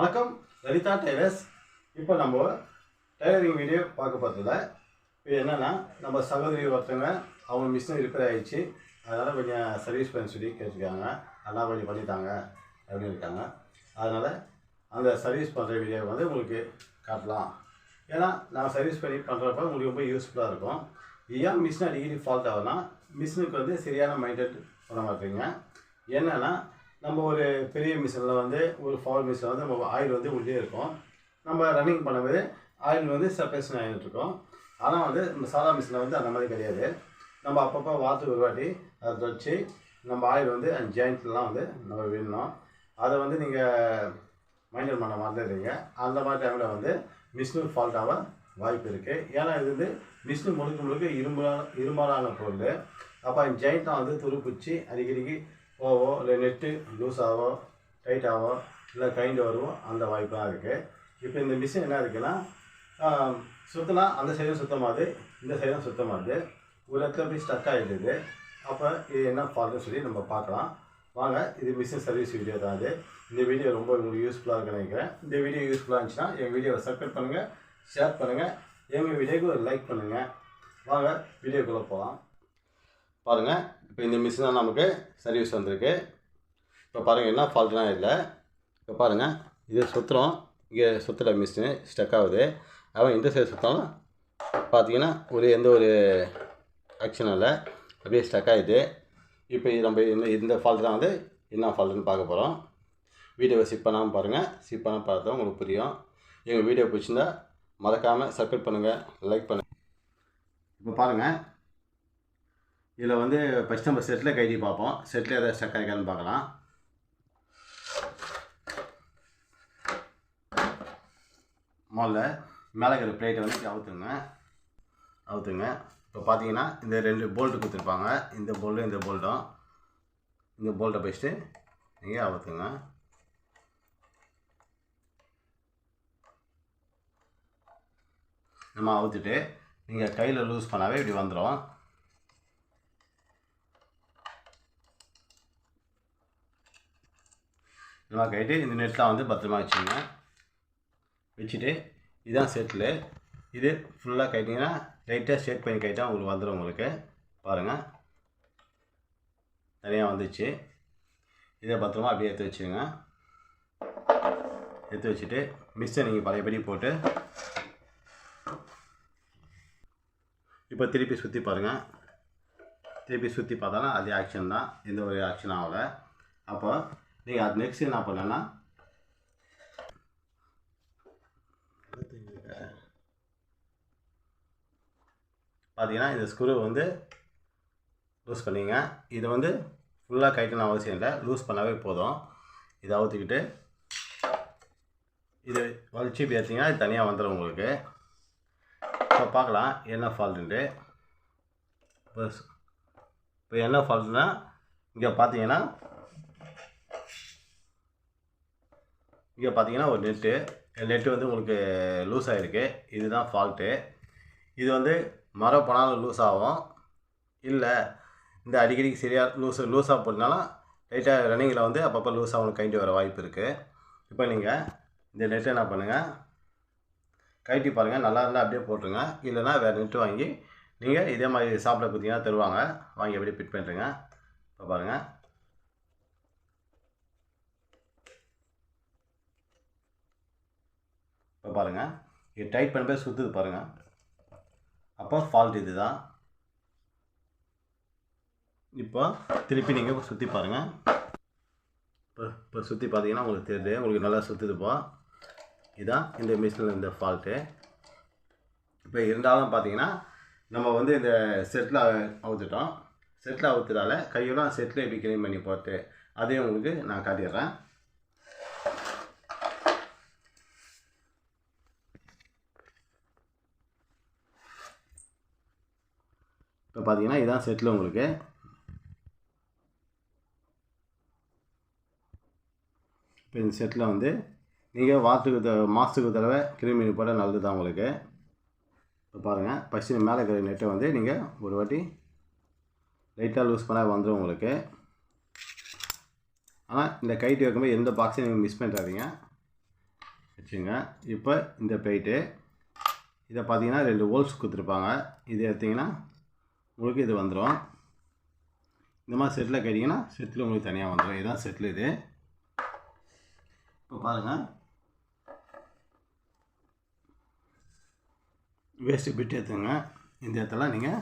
வணக்கம் லலிதா டெய்லர்ஸ் இப்போ நம்ம டெய்லரிங் வீடியோ பார்க்க பார்த்ததில்ல இப்போ என்னென்னா நம்ம சகோதரி ஒருத்தவங்க அவங்க மிஷின் ரிப்பேர் ஆகிடுச்சு அதனால் கொஞ்சம் சர்வீஸ் பண்ண சொல்லி கேட்டிருக்காங்க. நல்லா கொஞ்சம் பண்ணித்தாங்க அப்படின்னு இருக்காங்க. அதனால் அந்த சர்வீஸ் பண்ணுற வீடியோ வந்து உங்களுக்கு காட்டலாம். ஏன்னா நான் சர்வீஸ் பண்ணி பண்ணுறப்ப உங்களுக்கு ரொம்ப யூஸ்ஃபுல்லாக இருக்கும். ஏன் மிஷின் அடிக்கடி ஃபால்ட் ஆகுனா மிஷினுக்கு வந்து சரியான மைண்டட் பண்ண மாட்டீங்க. என்னென்னா நம்ம ஒரு பெரிய மிஷினில் வந்து ஒரு பவர் மிஷினில் வந்து நம்ம ஆயில் வந்து உள்ளே இருக்கும். நம்ம ரன்னிங் பண்ணும்போது ஆயில் வந்து செப்பரேஷன் ஆகிட்டு இருக்கும். ஆனால் வந்து நம்ம சாதா மிஷினில் வந்து அந்த மாதிரி கிடையாது. நம்ம அப்பப்போ வாரத்துக்கு ஒரு வாட்டி அதை வச்சு நம்ம ஆயில் வந்து அந்த ஜாயிண்ட்லாம் வந்து நம்ம விடணும். அதை வந்து நீங்கள் மைண்டர் பண்ண மறந்துடுறீங்க அந்த மாதிரி டைமில் வந்து மிஷினு ஃபால்ட் ஆக வாய்ப்பு இருக்குது ஏன்னா இது வந்து மிஷினு முழுக்க முழுக்க இரும்பால் இரும்பாலான பொருள். அப்போ அந்த ஜாயிண்ட்லாம் வந்து துருப்பிச்சு அடிக்கடிக்கு போவோ இல்லை நெட்டு லூஸ் ஆகும் டைட் ஆகும் இல்லை கைண்டு வருவோ அந்த வாய்ப்புலாம் இருக்குது இப்போ இந்த மிஷின் என்ன இருக்குன்னா சுற்றினா அந்த சைடும் சுத்தமாகுது இந்த சைடும் சுத்தமாகுது. ஒரு இடத்துல போய் ஸ்டக் ஆகிடுது அப்போ இது என்ன ஃபால்ட்னு சொல்லி நம்ம பார்க்கலாம். வாங்க இது மிஷின் சர்வீஸ் வீடியோ தான் இது. இந்த வீடியோ ரொம்ப உங்களுக்கு யூஸ்ஃபுல்லாக இருக்குன்னு நினைக்கிறேன். இந்த வீடியோ யூஸ்ஃபுல்லாக இருந்துச்சுன்னா எங்கள் வீடியோவை சப்ஸ்கிரைப் பண்ணுங்கள் ஷேர் பண்ணுங்கள் எங்கள் வீடியோக்கு ஒரு லைக் பண்ணுங்கள் வாங்க வீடியோக்குள்ளே போகலாம் பாருங்கள் இப்போ இந்த மிஷின் தான் நமக்கு சர்வீஸ் வந்திருக்கு. இப்போ பாருங்கள் என்ன ஃபால்ட்லாம் இல்லை. இப்போ பாருங்கள் இது சுற்றுறோம் இங்கே சுற்றுல மிஷினு ஸ்டக் ஆகுது. அவன் இந்த சைடு சுற்றாலும் பார்த்தீங்கன்னா ஒரு எந்த ஒரு ஆக்ஷனும் இல்லை. அப்படியே ஸ்டக் ஆகிடுது இப்போ நம்ம இந்த இந்த ஃபால்ட் தான் வந்து என்ன ஃபால்ட்டுன்னு பார்க்க போகிறோம் வீடியோவை ஸ்கிப் பண்ணாமல் பாருங்கள் ஸ்கிப் பண்ணாமல் பார்த்தா உங்களுக்கு புரியும். எங்கள் வீடியோ பிடிச்சிருந்தா மறக்காமல் சப்ஸ்கிரைப் பண்ணுங்கள் லைக் பண்ணுங்கள் இப்போ பாருங்கள் இதில் வந்து ஃபஸ்ட் நம்ம செட்டில் கைடி பார்ப்போம். செட்டில் எதாவது ஸ்டக் ஆகிருக்கான்னு பார்க்கலாம். முதல்ல மேலே இருக்கிற பிளேட்டை வந்து அவுத்துங்க அவுத்துங்க இப்போ பார்த்தீங்கன்னா இந்த ரெண்டு போல்ட்டு கொடுத்துருப்பாங்க. இந்த போல்டும் இந்த போல்ட்டும் இந்த போல்ட்டை வச்சுட்டு நீங்கள் அவுத்துங்க நம்ம அவுத்துட்டு நீங்கள் கையில் லூஸ் பண்ணாவே இப்படி வந்துடும் நம்ம ஆகிட்டு இந்த நெட்லாம் வந்து பத்திரமா வச்சுங்க. வச்சுட்டு இதுதான் செட்டில் இது ஃபுல்லாக கைட்டிங்கன்னா லைட்டாக ஸ்ட்ரேட் பண்ணி கைட்டா உங்களுக்கு வந்துடும் உங்களுக்கு. பாருங்கள் தனியாக வந்துச்சு. இதை பத்திரமா அப்படியே எடுத்து வச்சுருங்க. எடுத்து வச்சுட்டு மிஸ்ஸை நீங்கள் பழையபடி போட்டு இப்போ திருப்பி சுற்றி பாருங்கள் திருப்பி சுற்றி பார்த்தாலும் அதே ஆக்ஷன் தான். எந்த ஒரு ஆக்ஷன் ஆகலை. அப்போ நீங்கள் அது நெக்ஸ்ட் என்ன பண்ணேன்னா பார்த்தீங்கன்னா இந்த ஸ்க்ரூ வந்து லூஸ் பண்ணிங்க. இது வந்து ஃபுல்லாக கைட்டணும் அவசியம் இல்லை. லூஸ் பண்ணாவே போதும். இதை அவுத்துக்கிட்டு இது வலிச்சு இப்படி எடுத்தீங்கன்னா இது தனியாக வந்துடும் உங்களுக்கு. இப்போ பார்க்கலாம் என்ன ஃபால்ட்டுன்ட்டு இப்போ இப்போ என்ன ஃபால்ட்னா இங்கே பார்த்தீங்கன்னா இங்கே பார்த்தீங்கன்னா ஒரு நெட்டு நெட்டு வந்து உங்களுக்கு லூஸ் ஆகிருக்கு இதுதான் ஃபால்ட்டு இது வந்து மரம் போனாலும் லூஸ் ஆகும். இல்லை இந்த அடிக்கடிக்கு சரியாக லூஸ் லூஸாக போட்டனாலும் லைட்டாக ரன்னிங்கில் வந்து அப்பப்போ லூஸ் ஆகணும் கைண்டி வர வாய்ப்பு இருக்குது இப்போ நீங்கள் இந்த நெட்டை என்ன பண்ணுங்கள் கைட்டி பாருங்கள் நல்லா இருந்தால் அப்படியே போட்டுருங்க. இல்லைனா வேறு நெட்டு வாங்கி நீங்கள் இதே மாதிரி ஷாப்பில் கொடுத்தீங்கன்னா தருவாங்க. வாங்கி அப்படியே ஃபிட் பண்ணுறேங்க இப்போ பாருங்கள் இப்போ பாருங்கள் இது டைட் பண்ண போய் சுற்றுது பாருங்கள் அப்போ ஃபால்ட் இது தான் இப்போ திருப்பி நீங்கள் சுற்றி பாருங்கள் இப்போ இப்போ சுற்றி பார்த்தீங்கன்னா உங்களுக்கு தெரியுது. உங்களுக்கு நல்லா சுற்றுதுப்போ இதுதான் இந்த மிஷினில் இந்த ஃபால்ட்டு இப்போ இருந்தாலும் பார்த்தீங்கன்னா நம்ம வந்து இந்த செட்டில் அவுத்துட்டோம். செட்டில் அவுத்துறால கையெல்லாம் செட்டில் எப்படி க்ளீன் பண்ணி போட்டு அதையும் உங்களுக்கு நான் காட்டிடுறேன். இப்போ பார்த்தீங்கன்னா இதுதான் செட்டில் உங்களுக்கு. இப்போ இந்த செட்டில் வந்து நீங்கள் வாரத்துக்கு த மாதத்துக்கு தடவை கிருமி போட நல்லது தான் உங்களுக்கு. இப்போ பாருங்கள் ஃபஸ்ட்டு மேலே இருக்கிற நெட்டை வந்து நீங்கள் ஒரு வாட்டி லைட்டாக லூஸ் பண்ணால் வந்துடும் உங்களுக்கு. ஆனால் இந்த கைட்டு வைக்கும்போது எந்த பாக்ஸையும் நீங்கள் மிஸ் பண்ணிடாதீங்க. வச்சுங்க இப்போ இந்த பிளேட்டு இதை பார்த்தீங்கன்னா ரெண்டு ஹோல்ஸ் கொடுத்துருப்பாங்க. இது எடுத்திங்கன்னா உங்களுக்கு இது வந்துடும் இந்த மாதிரி செட்டில் கேட்டிங்கன்னா செட்டில் உங்களுக்கு தனியாக வந்துடும் இதுதான் செட்டில் இது. இப்போ பாருங்கள் வேஸ்ட்டு பிட் எடுத்துங்க இந்த இடத்துல நீங்கள்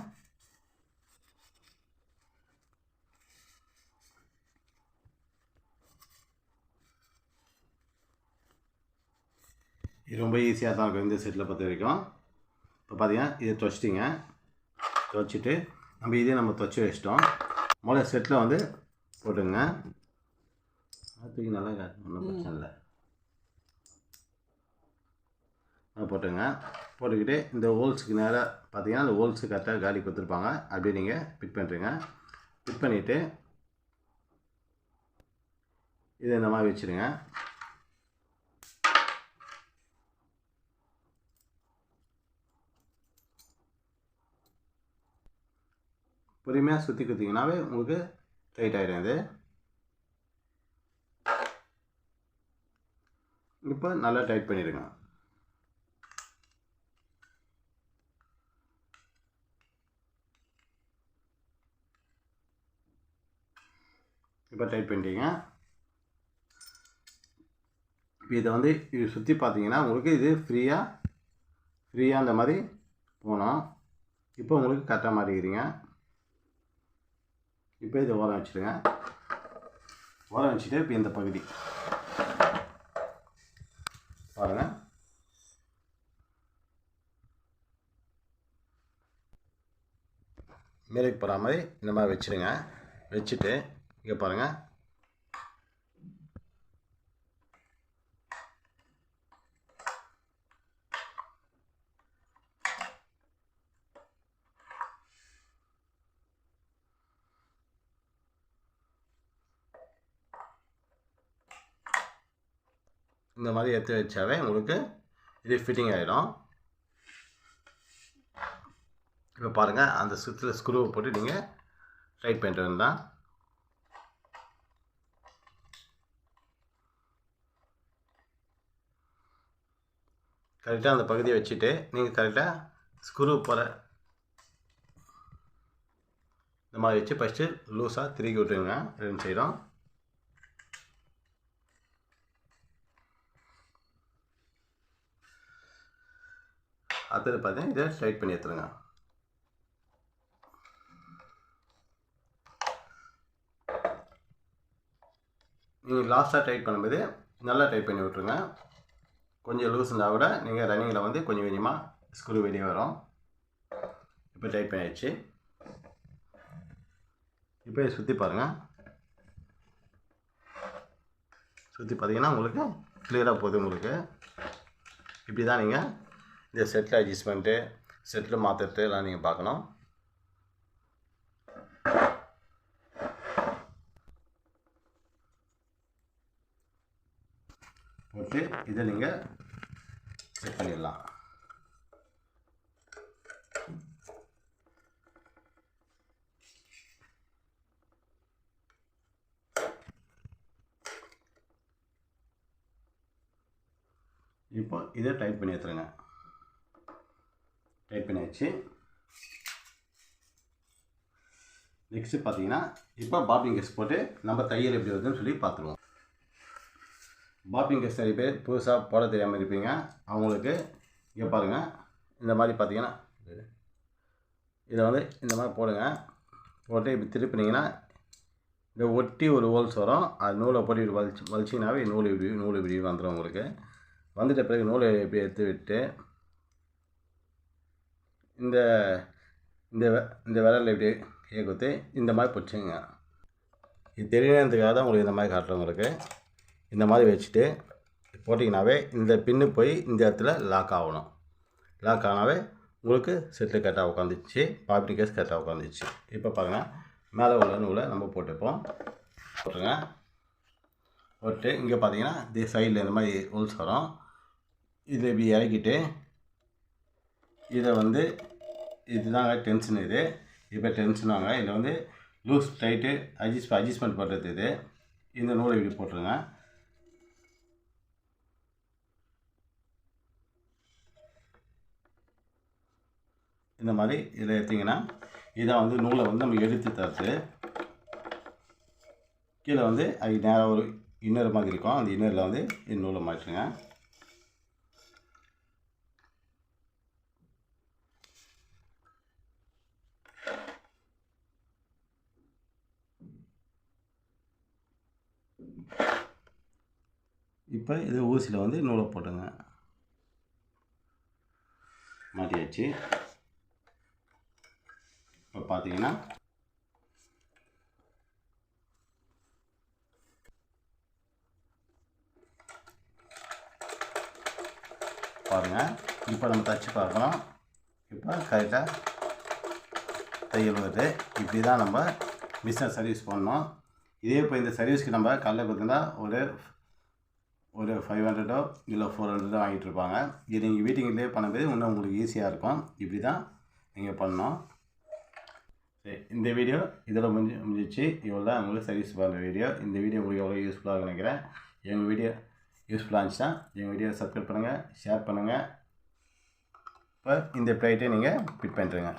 இது ரொம்ப ஈஸியாக தான் இருக்கும் இந்த செட்டில் பொறுத்த வரைக்கும். இப்போ பார்த்தீங்கன்னா இதை துவச்சிட்டிங்க துவச்சிட்டு நம்ம இதே நம்ம துவச்சி வச்சிட்டோம். முதல்ல செட்டில் வந்து போட்டுங்க. தூக்கி நல்லா ஒன்றும் பிரச்சனை இல்லை. போட்டுங்க. போட்டுக்கிட்டு இந்த ஹோல்ஸுக்கு நேராக பார்த்தீங்கன்னா அந்த ஹோல்ஸு கரெக்டாக காலி கொடுத்துருப்பாங்க. அப்படியே நீங்கள் ஃபிட் பண்ணுறீங்க ஃபிட் பண்ணிவிட்டு இதை இந்த மாதிரி வச்சுருங்க. பொறுமையாக சுற்றி குத்திங்கனாவே உங்களுக்கு டைட் ஆகிடும் இது. இப்போ நல்லா டைட் பண்ணிடுங்க. இப்போ டைட் பண்ணிட்டீங்க. இப்போ இதை வந்து இது சுற்றி பார்த்தீங்கன்னா உங்களுக்கு இது ஃப்ரீயாக ஃப்ரீயாக அந்த மாதிரி போனோம் இப்போ உங்களுக்கு கரெக்டாக மாட்டிக்கிறீங்க இப்போ இதை ஓரம் வச்சுருங்க ஓரம் வச்சுட்டு இப்போ இந்த பகுதி. பாருங்கள் மேலுக்கு போகிற மாதிரி இந்த மாதிரி வச்சுருங்க வச்சுட்டு இங்கே பாருங்கள் இந்த மாதிரி எடுத்து வச்சாவே உங்களுக்கு இது ஃபிட்டிங் ஆகிடும் இப்போ பாருங்கள் அந்த சுற்றில் ஸ்க்ரூவை போட்டு நீங்கள் டைட் பண்ணிட்டு வந்தால் கரெக்டாக அந்த பகுதியை வச்சுட்டு நீங்கள் கரெக்டாக ஸ்க்ரூ போகிற இந்த மாதிரி வச்சு ஃபஸ்ட்டு லூஸாக திருக்கி விட்டுருங்க. ரெண்டு சைடும் அடுத்தது பார்த்தீங்கன்னா இதை ஸ்ட்ரைட் பண்ணி எடுத்துருங்க. நீங்கள் லாஸ்ட்டாக டைட் பண்ணும்போது நல்லா டைட் பண்ணி விட்ருங்க கொஞ்சம் லூஸ் இருந்தால் கூட நீங்கள் ரன்னிங்கில் வந்து கொஞ்சம் கொஞ்சமாக ஸ்க்ரூ வெளியே வரும். இப்போ டைட் பண்ணியாச்சு. இப்போ இதை சுற்றி பாருங்கள் சுற்றி பார்த்தீங்கன்னா உங்களுக்கு கிளியராக போகுது உங்களுக்கு. இப்படி தான் நீங்கள் இந்த செட்டில் அட்ஜஸ்ட்மெண்ட்டு செட்டில் மாற்றுறது எல்லாம் நீங்கள் பார்க்கணும். போட்டு இதை நீங்கள் செட் பண்ணிடலாம். இப்போ இதை டைப் பண்ணி எடுத்துருங்க. டைப் பண்ணியாச்சு. நெக்ஸ்ட்டு பார்த்தீங்கன்னா இப்போ பாப்பிங் கெஸ் போட்டு நம்ம தையல் எப்படி வருதுன்னு சொல்லி பார்த்துருவோம். பாப்பிங் கெஸ் நிறைய பேர் புதுசாக போட தெரியாமல் இருப்பீங்க. அவங்களுக்கு இங்கே பாருங்கள் இந்த மாதிரி பார்த்தீங்கன்னா இதை வந்து இந்த மாதிரி போடுங்க. போட்டு இப்படி திருப்பினீங்கன்னா இந்த ஒட்டி ஒரு ஹோல்ஸ் வரும். அது நூலை போட்டு இப்படி வலிச்சு வலிச்சிங்கனாவே நூல் இப்படி நூல் இப்படி வந்துடும் உங்களுக்கு. வந்துட்ட பிறகு நூலை இப்படி எடுத்து விட்டு இந்த இந்த இந்த விரலில் இப்படி ஏகுத்து இந்த மாதிரி பிடிச்சிங்க. இது தெரியணுன்றதுக்காக தான் உங்களுக்கு இந்த மாதிரி காட்டுறேன் உங்களுக்கு இந்த மாதிரி வச்சுட்டு போட்டிங்கனாவே இந்த பின்னு போய் இந்த இடத்துல லாக் ஆகணும். லாக் ஆனாவே உங்களுக்கு செட்டில் கரெக்டாக உட்காந்துச்சு பாப்டி கேஸ் கரெக்டாக உட்காந்துச்சு இப்போ பார்த்தீங்கன்னா மேலே உள்ள நூலை நம்ம போட்டுப்போம். போட்டுருங்க. போட்டு இங்கே பார்த்தீங்கன்னா இந்த சைடில் இந்த மாதிரி ஹோல்ஸ் வரும். இதை இப்படி இறக்கிட்டு இதை வந்து இதுதாங்க டென்ஷன் இது. இப்போ டென்ஷனாங்க இதில் வந்து லூஸ் டைட்டு அட்ஜஸ்ட் அட்ஜஸ்ட்மெண்ட் பண்ணுறது இது. இந்த நூலை இப்படி போட்டுருங்க. இந்த மாதிரி இதில் எடுத்திங்கன்னா இதான் வந்து நூலை வந்து நம்ம எடுத்து தருது. கீழே வந்து அது நேராக ஒரு இன்னர் மாதிரி இருக்கும். அந்த இன்னரில் வந்து இந்த நூலை மாற்றிருங்க இப்போ இது ஊசியில் வந்து நூலை போட்டுங்க. மாட்டியாச்சு. இப்போ பார்த்தீங்கன்னா பாருங்கள் இப்போ நம்ம தச்சு பார்க்குறோம் இப்போ கரெக்டாக தையல் வருது இப்படி தான் நம்ம பிஸ்னஸ் சர்வீஸ் பண்ணோம் இதே இப்போ இந்த சர்வீஸ்க்கு நம்ம கல்லை கொடுத்துருந்தா ஒரு ஒரு ஃபைவ் ஹண்ட்ரடோ இல்லை ஃபோர் ஹண்ட்ரடோ வாங்கிட்டு இருப்பாங்க இது நீங்கள் வீட்டுக்குள்ளே பண்ணும்போது இன்னும் உங்களுக்கு ஈஸியாக இருக்கும். இப்படி தான் நீங்கள் பண்ணோம் சரி இந்த வீடியோ இதோட முடிஞ்சு முடிஞ்சிச்சு. இவ்வளோ தான் உங்களுக்கு சர்வீஸ் பண்ணுற வீடியோ இந்த வீடியோ உங்களுக்கு எவ்வளோ யூஸ்ஃபுல்லாக நினைக்கிறேன். எங்கள் வீடியோ யூஸ்ஃபுல்லாக இருந்துச்சுன்னா எங்கள் வீடியோ சப்ஸ்கிரைப் பண்ணுங்கள் ஷேர் பண்ணுங்கள் இப்போ இந்த ப்ளைட்டை நீங்கள் ஃபிட் பண்ணிட்டுருங்க.